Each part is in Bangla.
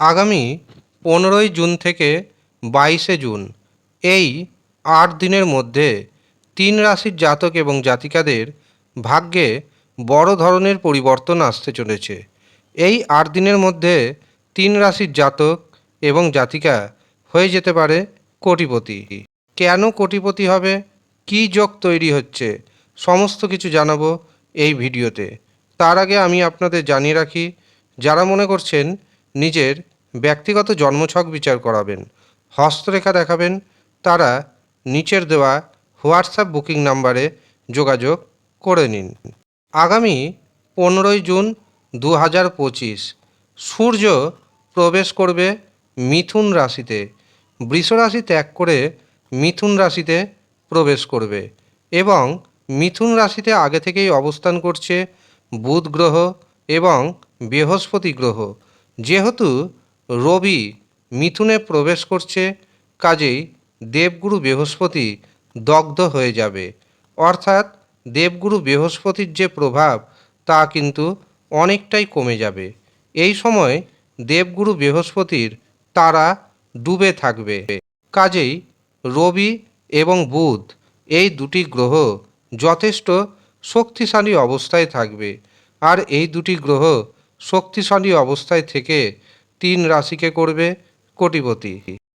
আগামী পনেরোই জুন থেকে বাইশে জুন, এই আট দিনের মধ্যে তিন রাশির জাতক এবং জাতিকাদের ভাগ্যে বড় ধরনের পরিবর্তন আসতে চলেছে। এই আট দিনের মধ্যে তিন রাশির জাতক এবং জাতিকা হয়ে যেতে পারে কোটিপতি। কেন কোটিপতি হবে? কী যোগ তৈরি হচ্ছে? সমস্ত কিছু জানাব এই ভিডিওতে। তার আগে আমি আপনাদের জানিয়ে রাখি, যারা মনে করছেন নিজের ব্যক্তিগত জন্মছক বিচার করাবেন। হস্তরেখা দেখাবেন। তারা নিচের দেওয়া হোয়াটসঅ্যাপ বুকিং নাম্বারে যোগাযোগ করে নিন। আগামী পনেরোই জুন দু হাজার পঁচিশ, সূর্য প্রবেশ করবে মিথুন রাশিতে। বৃষ রাশি ত্যাগ করে মিথুন রাশিতে প্রবেশ করবে এবং মিথুন রাশিতে আগে থেকেই অবস্থান করছে বুধ গ্রহ এবং বৃহস্পতি গ্রহ। যেহেতু রবি মিথুনে প্রবেশ করছে, কাজেই দেবগুরু বৃহস্পতি দগ্ধ হয়ে যাবে। অর্থাৎ দেবগুরু বৃহস্পতির যে প্রভাব, তা কিন্তু অনেকটাই কমে যাবে। এই সময় দেবগুরু বৃহস্পতির তারা ডুবে থাকবে। কাজেই রবি এবং বুধ এই দুটি গ্রহ যথেষ্ট শক্তিশালী অবস্থায় থাকবে। আর এই দুটি গ্রহ শক্তিশালী অবস্থায় থেকে তিন রাশিকে করবে কোটিপতি।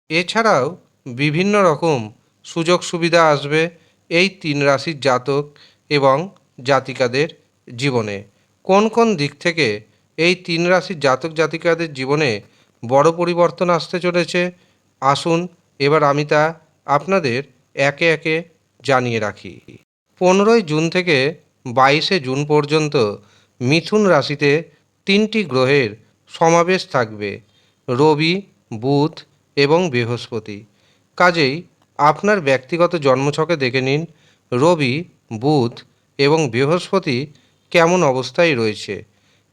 এছাড়াও বিভিন্ন রকম সুযোগ সুবিধা আসবে এই তিন রাশির জাতক এবং জাতিকাদের জীবনে। কোন কোন দিক থেকে এই তিন রাশির জাতক জাতিকাদের জীবনে বড় পরিবর্তন আসতে চলেছে? আসুন এবার আমি তা আপনাদের একে একে জানিয়ে রাখি। পনেরোই জুন থেকে বাইশে জুন পর্যন্ত মিথুন রাশিতে তিনটি গ্রহের সমাবেশ থাকবে, রবি, বুধ এবং বৃহস্পতি। কাজেই আপনার ব্যক্তিগত জন্মছকে দেখে নিন, রবি, বুধ এবং বৃহস্পতি কেমন অবস্থায় রয়েছে।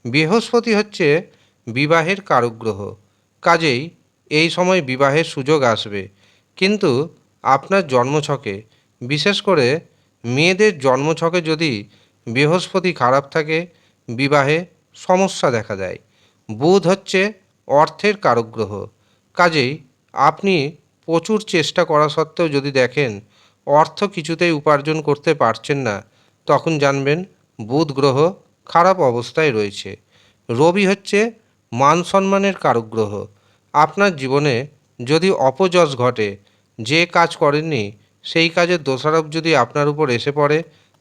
বৃহস্পতি হচ্ছে বিবাহের কারুগ্রহ। কাজেই এই সময় বিবাহের সুযোগ আসবে। কিন্তু আপনার জন্মছকে, বিশেষ করে মেয়েদের জন্মছকে যদি বৃহস্পতি খারাপ থাকে, বিবাহে সমস্যা দেখা দেয়। বুধ হচ্ছে অর্থের কারক গ্রহ কাজেই আপনি প্রচুর চেষ্টা করা সত্ত্বেও যদি দেখেন অর্থ কিছুতেই উপার্জন করতে পারছেন না, তখন জানবেন বুধ গ্রহ খারাপ অবস্থায় রয়েছে। রবি হচ্ছে মান সম্মানের কারক গ্রহ আপনার জীবনে যদি অপযশ ঘটে, যে কাজ করেননি, সেই কাজের দোষারোপ যদি আপনার উপর এসে পড়ে,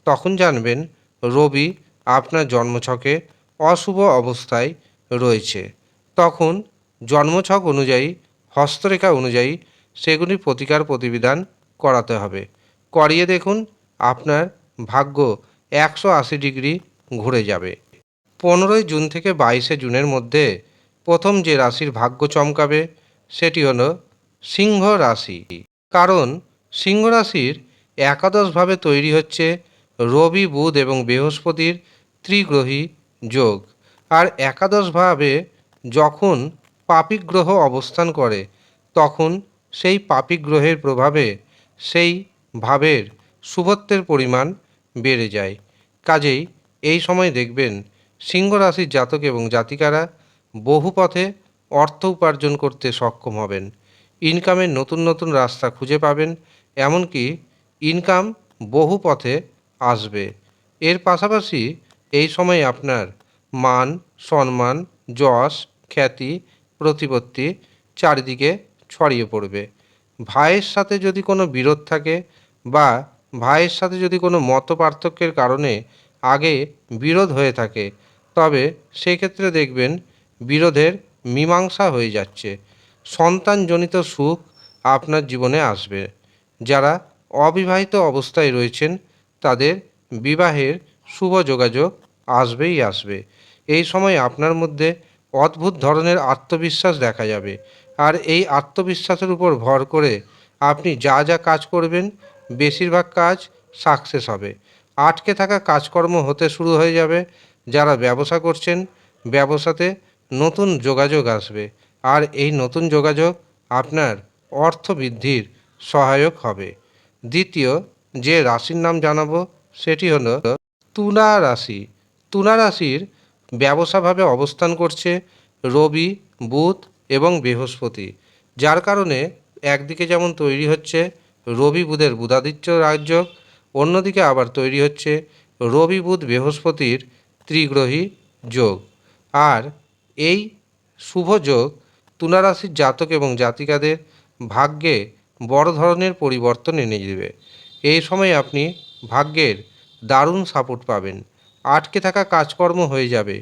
তখন জানবেন রবি আপনার জন্মছকে অশুভ অবস্থায় রয়েছে। তখন জন্মছক অনুযায়ী, হস্তরেখা অনুযায়ী সেগুলি প্রতিকার প্রতিবিধান করাতে হবে। করিয়ে দেখুন, আপনার ভাগ্য একশো আশি ডিগ্রি ঘুরে যাবে। পনেরোই জুন থেকে বাইশে জুনের মধ্যে প্রথম যে রাশির ভাগ্য চমকাবে, সেটি হল সিংহ রাশি। কারণ সিংহ রাশির একাদশভাবে তৈরি হচ্ছে রবি, বুধ এবং বৃহস্পতির ত্রিগ্রহী যোগ। আর একাদশভাবে যখন পাপী গ্রহ অবস্থান করে, তখন সেই পাপী গ্রহের প্রভাবে সেই ভাবের শুভত্বের পরিমাণ বেড়ে যায়। কাজেই এই সময় দেখবেন সিংহ রাশির জাতক এবং জাতিকারা বহু পথে অর্থ উপার্জন করতে সক্ষম হবেন। ইনকামের নতুন নতুন রাস্তা খুঁজে পাবেন, এমনকি ইনকাম বহু পথে আসবে। এর পাশাপাশি এই সময় আপনার মান, সম্মান, যশ, খ্যাতি, প্রতিপত্তি চারিদিকে ছড়িয়ে পড়বে। ভাইয়ের সাথে যদি কোনো বিরোধ থাকে বা ভাইয়ের সাথে যদি কোনো মত পার্থক্যের কারণে আগে বিরোধ হয়ে থাকে, তবে সেক্ষেত্রে দেখবেন বিরোধের মীমাংসা হয়ে যাচ্ছে। সন্তানজনিত সুখ আপনার জীবনে আসবে। যারা অবিবাহিত অবস্থায় রয়েছেন, তাদের বিবাহের শুভ যোগাযোগ আসবেই আসবে। এই সময় আপনার মধ্যে অদ্ভুত ধরনের আত্মবিশ্বাস দেখা যাবে। আর এই আত্মবিশ্বাসের উপর ভর করে আপনি যা যা কাজ করবেন, বেশিরভাগ কাজ সাকসেস হবে। আটকে থাকা কাজকর্ম হতে শুরু হয়ে যাবে, যারা ব্যবসা করছেন, ব্যবসাতে নতুন যোগাযোগ আসবে। আর এই নতুন যোগাযোগ আপনার অর্থ বৃদ্ধির সহায়ক হবে। দ্বিতীয় যে রাশির নাম জানাব, সেটি হলো তুলা রাশি। তুলা রাশির ব্যবসাভাবে অবস্থান করছে রবি, বুধ এবং বৃহস্পতি, যার কারণে একদিকে যেমন তৈরি হচ্ছে রবি বুধের বুধাদিত্য রাজযোগ অন্যদিকে আবার তৈরি হচ্ছে রবি বুধ বৃহস্পতির ত্রিগ্রহী যোগ। আর এই শুভ যোগ তুলারাশির জাতক এবং জাতিকাদের ভাগ্যে বড় ধরনের পরিবর্তন এনে দেবে। এই সময় আপনি ভাগ্যের দারুণ সাপোর্ট পাবেন। আটকে থাকা কাজকর্ম হয়ে যাবে।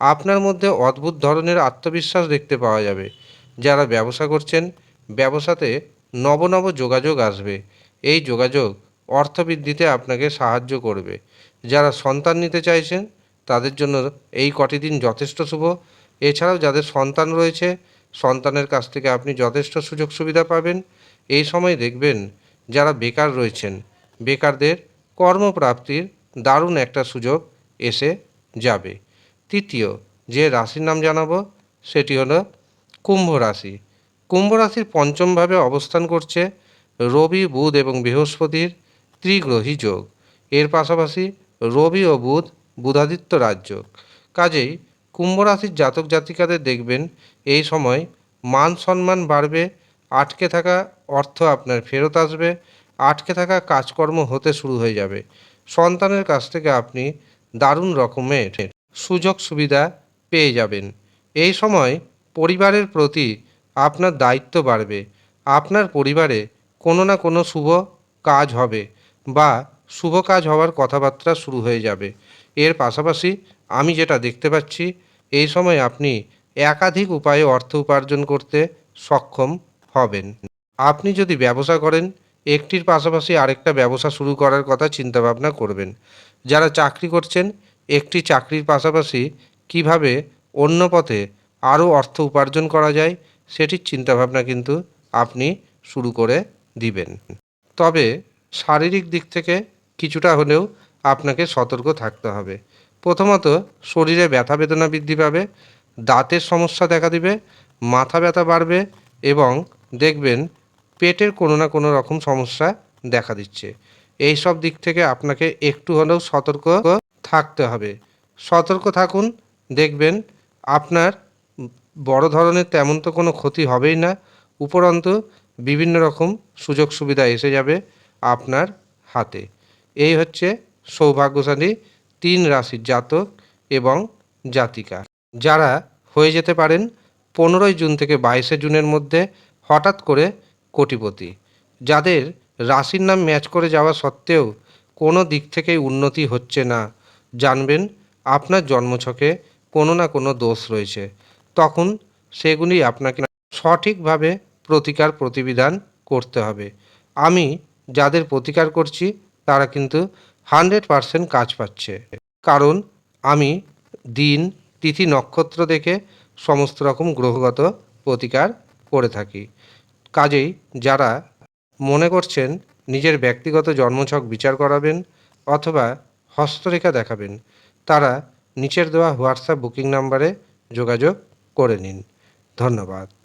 আপনার মধ্যে অদ্ভুত ধরনের আত্মবিশ্বাস দেখতে পাওয়া যাবে। যারা ব্যবসা করছেন, ব্যবসাতে নব নব যোগাযোগ আসবে। এই যোগাযোগ অর্থবৃদ্ধিতে আপনাকে সাহায্য করবে। যারা সন্তান নিতে চাইছেন, তাদের জন্য এই কটি দিন যথেষ্ট শুভ। এছাড়াও যাদের সন্তান রয়েছে, সন্তানের কাছ থেকে আপনি যথেষ্ট সুযোগ সুবিধা পাবেন। এই সময় দেখবেন যারা বেকার রয়েছেন, বেকারদের কর্মপ্রাপ্তির দারুণ একটা সুযোগ এসে যাবে। তৃতীয়, যে রাশির নাম জানাব, সেটি হলো কুম্ভ রাশি। কুম্ভ রাশির পঞ্চমভাবে অবস্থান করছে রবি, বুধ এবং বৃহস্পতির ত্রিগ্রহী যোগ। এর পাশাপাশি রবি ও বুধ বুধাদিত্য রাজযোগ কাজেই কুম্ভ রাশির জাতক জাতিকাদের দেখবেন, এই সময় মান সম্মান বাড়বে, আটকে থাকা অর্থ আপনার ফেরত আসবে, আটকে থাকা কাজকর্ম হতে শুরু হয়ে যাবে। সন্তানের কাছ থেকে আপনি দারুণ রকমের সুযোগ সুবিধা পেয়ে যাবেন। এই সময় পরিবারের প্রতি আপনার দায়িত্ব বাড়বে। আপনার পরিবারে কোনো না কোনো শুভ কাজ হবে বা শুভ কাজ হওয়ার কথাবার্তা শুরু হয়ে যাবে। এর পাশাপাশি আমি যেটা দেখতে পাচ্ছি, এই সময় আপনি একাধিক উপায়ে অর্থ উপার্জন করতে সক্ষম হবেন। আপনি যদি ব্যবসা করেন, একটির পাশাপাশি আরেকটা ব্যবসা শুরু করার কথা চিন্তাভাবনা করবেন। যারা চাকরি করছেন, একটি চাকরির পাশাপাশি কীভাবে অন্য পথে আরও অর্থ উপার্জন করা যায়, সেটির চিন্তাভাবনা কিন্তু আপনি শুরু করে দিবেন। তবে শারীরিক দিক থেকে কিছুটা হলেও আপনাকে সতর্ক থাকতে হবে। প্রথমত, শরীরে ব্যথা বেদনা বৃদ্ধি পাবে, দাঁতের সমস্যা দেখা দিবে, মাথা ব্যথা বাড়বে এবং দেখবেন পেটের কোনো না কোনো রকম সমস্যা দেখা দিচ্ছে। এই সব দিক থেকে আপনাকে একটু হলেও সতর্ক থাকতে হবে। সতর্ক থাকুন, দেখবেন আপনার বড় ধরনের তেমন তো কোনো ক্ষতি হবেই না। উপরন্তু বিভিন্ন রকম সুযোগ সুবিধা এসে যাবে আপনার হাতে। এই হচ্ছে সৌভাগ্যশালী তিন রাশির জাতক এবং জাতিকা। যারা হয়ে যেতে পারেন পনেরোই জুন থেকে বাইশে জুনের মধ্যে হঠাৎ করে কোটিপতি। যাদের রাশির নাম ম্যাচ করে যাওয়া সত্ত্বেও কোনো দিক থেকেই উন্নতি হচ্ছে না। জানবেন, আপনার জন্মছকে কোনো না কোনো দোষ রয়েছে। তখন সেগুলি আপনাকে সঠিকভাবে প্রতিকার প্রতিবিধান করতে হবে। আমি যাদের প্রতিকার করছি, তারা কিন্তু হান্ড্রেড পারসেন্ট কাজ পাচ্ছে। কারণ আমি দিন, তিথি, নক্ষত্র দেখে সমস্ত রকম গ্রহগত প্রতিকার করে থাকি। কাজেই যারা মনে করছেন নিজের ব্যক্তিগত জন্মছক বিচার করাবেন অথবা হস্তরেখা দেখাবেন। তারা নিচের দেওয়া হোয়াটসঅ্যাপ বুকিং নাম্বারে যোগাযোগ করে নিন। ধন্যবাদ।